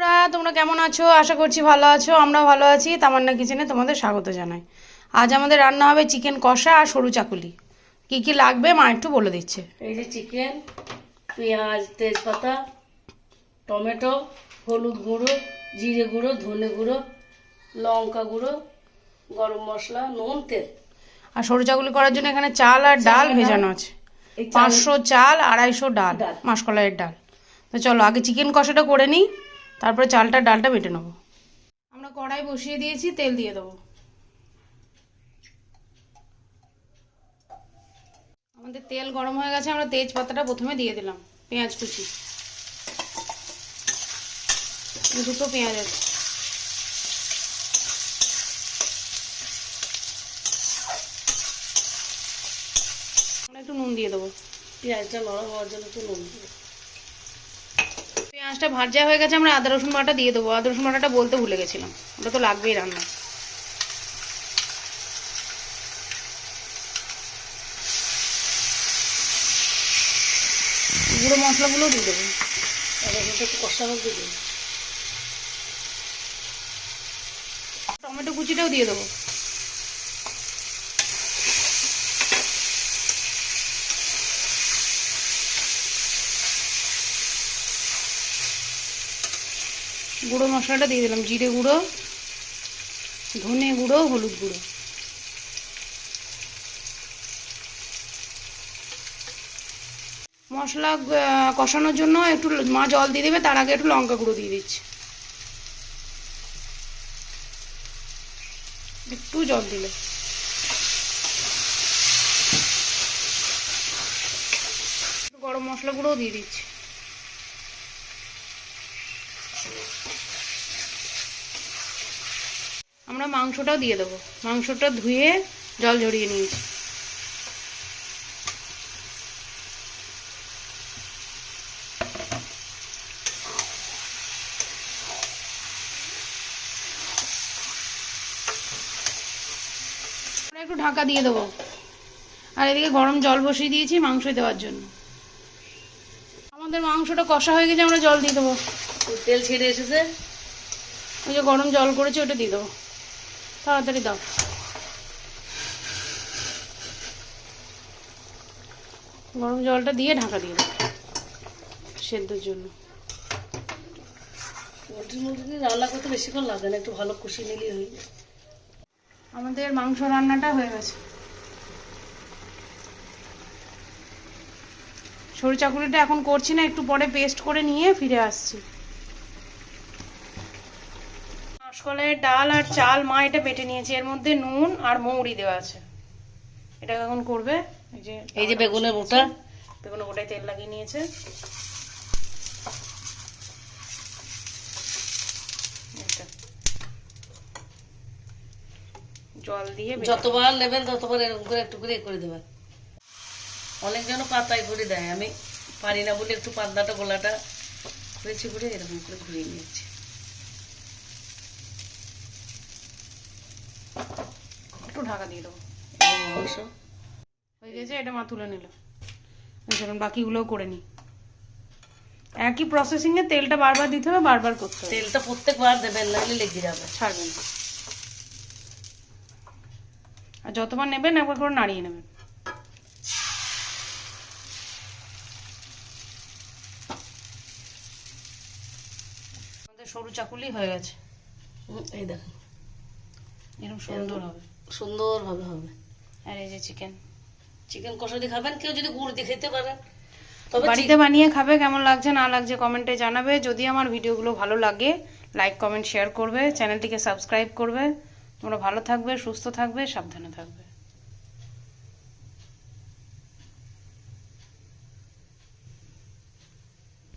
বন্ধুরা তোমরা কেমন আছো? আশা করছি ভালো আছো আমরা ভালো আছি। তামান্না কিচেনে তোমাদের স্বাগত জানাই। আজ আমাদের রান্না হবে চিকেন কষা আর সরু চাকুলি। কি কি লাগবে মা একটু বলে দিচ্ছে। এই যে চিকেন পেঁয়াজ তেজপাতা টমেটো হলুদ গুঁড়ো জিরে গুঁড়ো ধনে গুঁড়ো লঙ্কা গুঁড়ো গরম মশলা নুন তেল। আর সরু চাকুলি করার জন্য এখানে চাল আর ডাল ভেজানো আছে। পাঁচশো চাল আড়াইশো ডাল ডাল। মাসকলাইয়ের ডাল। তো চলো আগে চিকেন কষাটা করে নিই। তারপরে চালটা ডালটা বেটে নেব। আমরা কড়াই বসিয়ে দিয়েছি তেল দিয়ে দেবো। আমাদের তেল গরম হয়ে গেছে আমরা তেজপাতাটা প্রথমে দিয়ে দিলাম পেঁয়াজ কুচি। দুটো পেঁয়াজ আছে। আমরা একটু নুন দিয়ে দেবো। পেঁয়াজটা নরম হওয়ার জন্য একটু নুন দিই। পেঁয়াজটা ভাজা হয়ে গেছে, আমরা আদা, রসুন বাটা দিয়ে দেবো। আদা, রসুন বাটাটা বলতে ভুলে গেছিলাম। ওটা তো লাগবেই রান্না। গুঁড়ো মশলাগুলো দিয়ে দেবো। একটু কষা হোক দিয়ে দিই। টমেটো কুচিটাও দিয়ে দেবো। গুঁড়ো মশলাটা দিয়ে দিলাম, জিরে গুঁড়ো, ধনে গুঁড়ো, হলুদ গুঁড়ো। মশলা কষানোর জন্য একটু মা জল দিয়ে দেবে, তার আগে একটু লঙ্কা গুঁড়ো দিয়ে দিচ্ছি। একটু জল দিলে। গরম মশলা গুঁড়োও দিয়ে দিচ্ছি। আমরা মাংসটাও দিয়ে দেবো। মাংসটা ধুয়ে জল ঝরিয়ে নিয়েছি। আমরা একটু ঢাকা দিয়ে দেবো। আর এদিকে গরম জল বসিয়ে দিয়েছি মাংস দেওয়ার জন্য। আমাদের মাংসটা কষা হয়ে গেছে আমরা জল দিয়ে দেবো। তেল ছেড়ে এসেছে। ওই যে গরম জল করেছি ওটা দিয়ে দেবো। তাড়াতাড়ি দাও। গরম জলটা দিয়ে ঢাকা দিয়ে দাও সেদ্ধর জন্য। পোলট্রির মধ্যে দিয়ে রান্না করতে বেশিক্ষণ লাগে না একটু ভালো কষি নিলেই হয়ে যায়। আমাদের মাংস রান্নাটা হয়ে গেছে। সরু চাকুরিটা এখন করছি না একটু পরে পেস্ট করে নিয়ে ফিরে আসছি। মাসকলাইয়ের ডাল আর চাল মা এটা বেটে নিয়েছে। এর মধ্যে নুন আর মৌরি দেওয়া আছে। এটা এখন করবে? এই যে এই যে বেগুনের মোটা। বেগুনে গোটায় তেল লাগিয়ে নিয়েছে। এটা। জল দিয়ে যতবার নেবেন ততবার এরকম করে একটু করে করে দেবেন পাতায় করে দেয়। আমি পারি না বলে একটু পাতলাটা গোলাটা করেছি করে এরকম করে ঘুরিয়ে নিয়েছি। একটু ঢাকা দিয়ে দেবো। হয়ে গেছে এটা মা তুলে নিল। চলুন বাকিগুলোও করে নিই। একই প্রসেসিং এ তেলটা বারবার দিতে হবে বারবার করতে হবে। তেলটা প্রত্যেকবার দেবেন নাহলে লেগে যাবে। ছাড়বেন না। আর যতবার নেবেন একবার করে নাড়িয়ে নেবেন। আমাদের সরু চাকুলি হয়ে গেছে। এই দেখেন। এরকম সুন্দর হবে। সুন্দরভাবে হবে। আর এই যে চিকেন চিকেন কষা দিয়ে খাবেন কেউ যদি গুড় দিয়ে খেতে পারেন তবে বাড়িতে বানিয়ে খাবে কেমন লাগছে না লাগছে কমেন্টে জানাবে। যদি আমার ভিডিওগুলো ভালো লাগে লাইক কমেন্ট শেয়ার করবে। চ্যানেলটিকে সাবস্ক্রাইব করবে। তোমরা ভালো থাকবে সুস্থ থাকবে সাবধানে থাকবে।